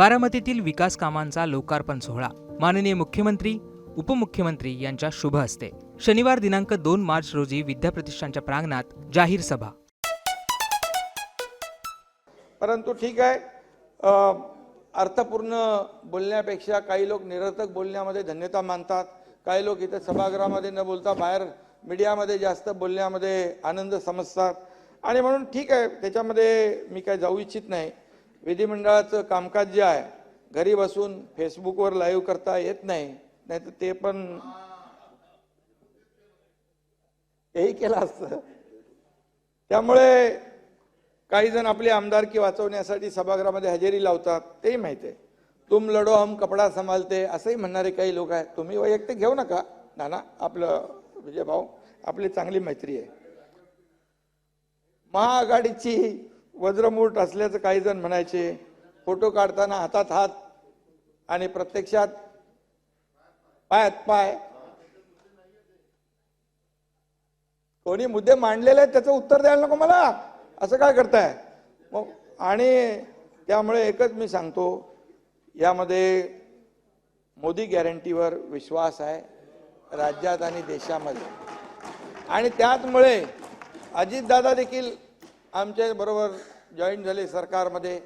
बारामतीतील विकास कामांचा लोकार्पण सोहळा. माननीय मुख्यमंत्री उपमुख्यमंत्री यांच्या शुभ हस्ते. शनिवार दिनांक दोन मार्च रोजी विद्याप्रतिष्ठानच्या प्रांगणात जाहीर सभा. परंतु ठीक आहे. अर्थपूर्ण बोलण्यापेक्षा काही लोक निरर्थक बोलण्यामध्ये धन्यता मानतात. काही लोक इथे सभागृहामध्ये न बोलता बाहेर मीडियामध्ये जास्त बोलण्यामध्ये आनंद समजतात. आणि म्हणून ठीक आहे त्याच्यामध्ये मी काय जाऊ इच्छित नाही. विधिमंडळाचं कामकाज जे आहे घरी बसून फेसबुकवर लाईव्ह करता येत नाही नाही तर ते पण तेही केलं असतं. त्यामुळे काही जण आपली आमदारकी वाचवण्यासाठी सभागृहामध्ये हजेरी लावतात तेही माहिती आहे. तुम लढो हम कपडा संभालते असंही म्हणणारे काही लोक आहेत. तुम्ही वैयक्तिक घेऊ नका नाना आपलं विजय भाऊ आपली चांगली मैत्री आहे. महाआघाडीची वज्रमूठ असल्याचं काही जण म्हणायचे फोटो काढताना हातात हात आणि प्रत्यक्षात पायात पाय. कोणी मुद्दे मांडलेले आहेत त्याचं उत्तर द्यायला नको मला. असं काय करताय? मग आणि त्यामुळे एकच मी सांगतो यामध्ये मोदी गॅरंटीवर विश्वास आहे राज्यात आणि देशामध्ये. आणि त्याचमुळे अजितदादा देखील आमच्या बरोबर जॉईन झाले सरकारमध्ये.